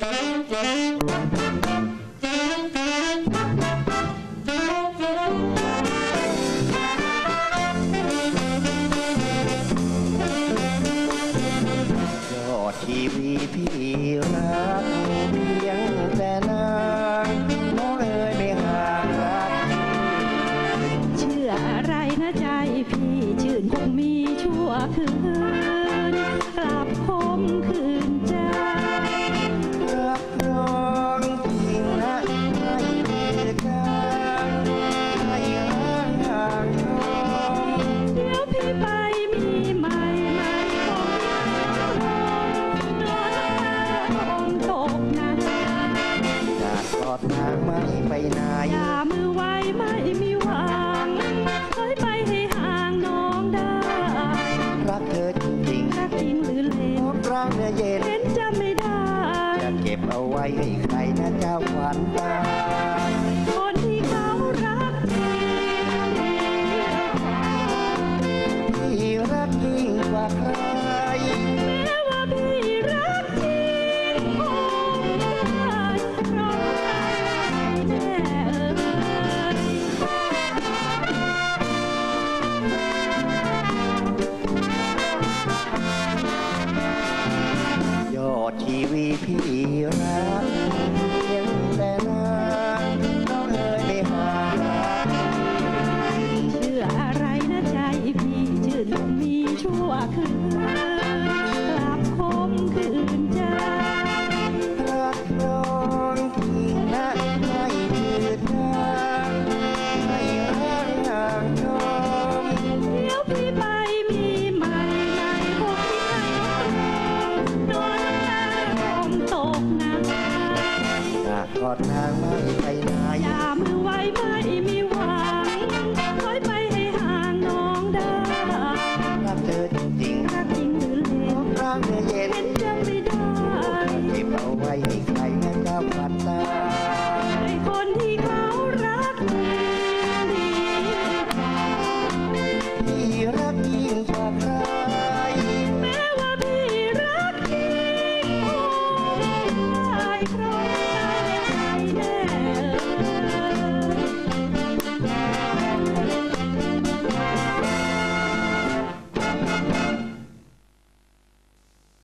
ทีวีพี่รักเพียงแต่นางน้องเอ๋ยไม่ห่างรักเชื่ออะไรนะใจพี่ชื่นคงมีชัวคืน เนื้อเย็นเห็นจำไม่ได้ จะเก็บเอาไว้ให้ใครนะเจ้าขวัญตา ดทีวีพี่รักเห็นแต่หน้าน้อเอ๋ยไม่หาเชื่ออะไรนะใจพี่ชื่นมีชั่วคืน กอดนางไม่ไปไหนอย่ามือไว้ไม่มีหวังคอยไปให้ห่างน้องได้รักเธอจริงรักจริงหรือเล่นร่างเธอเย็น